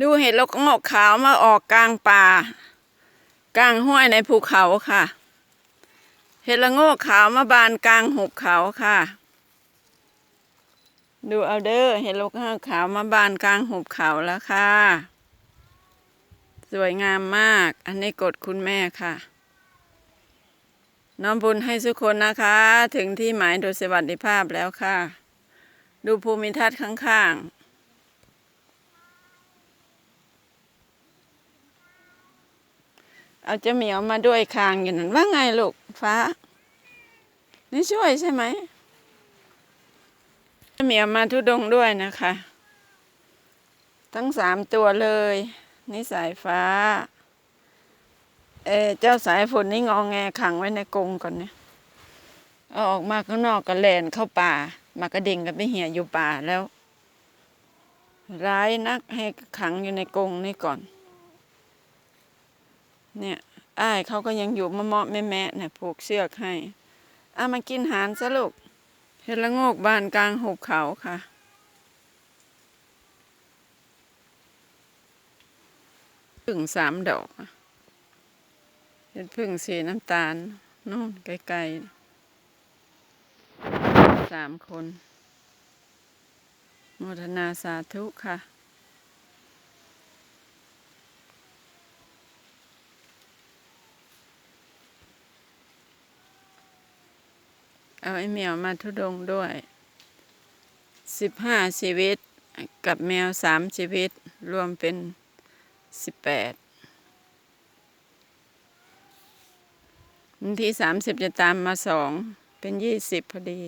ดูเห็ดลกงอกขาวมาออกกลางป่า กลางห้วยในภูเขาค่ะ เห็ดละโงกขาวมาบานกลางหุบเขาค่ะ ดูเอาเด้อเห็ดลกงอกขาวมาบานกลางหุบเขาแล้วค่ะ สวยงามมาก อันนี้กดคุณแม่ค่ะ น้อมบุญให้ทุกคนนะคะ ถึงที่หมายโดยสวัสดิภาพแล้วค่ะ ดูภูมิทัศน์ข้างๆ เอาเจ้าเหมียวมาด้วยคางอยู่นั่นว่าไงลูกฟ้า นี่ช่วยใช่ไหมเจ้าเหมียวมาทุดงด้วยนะคะ ทั้งสามตัวเลย นี่สายฟ้า เอเจ้าสายฝนนี่งองแงขังไว้ในกรงก่อนเนี่ยเอาออกมาข้างนอกก็แลนเข้าป่า มากระดิ่งกันไปเหี่ยอยู่ป่าแล้ว ร้ายนักให้ขังอยู่ในกรงนี่ก่อน เนี่ยอ้ายเขาก็ยังอยู่มะเมาะแม่แม่เนี่ยผูกเชือกให้อามากินหารซะลูกเห็ดละโงกบานกลางหุบเขาค่ะ พึ่งสามดอกเห็ดพึ่งสีน้ำตาลนู่นไกลๆสามคนโมทนาสาธุค่ะ เอาไอ้แมวมาทุดงด้วยสิบห้าชีวิต กับแมวสามชีวิต รวมเป็นสิบแปดวันที่สามสิบจะตามมาสองเป็นยี่สิบพอดี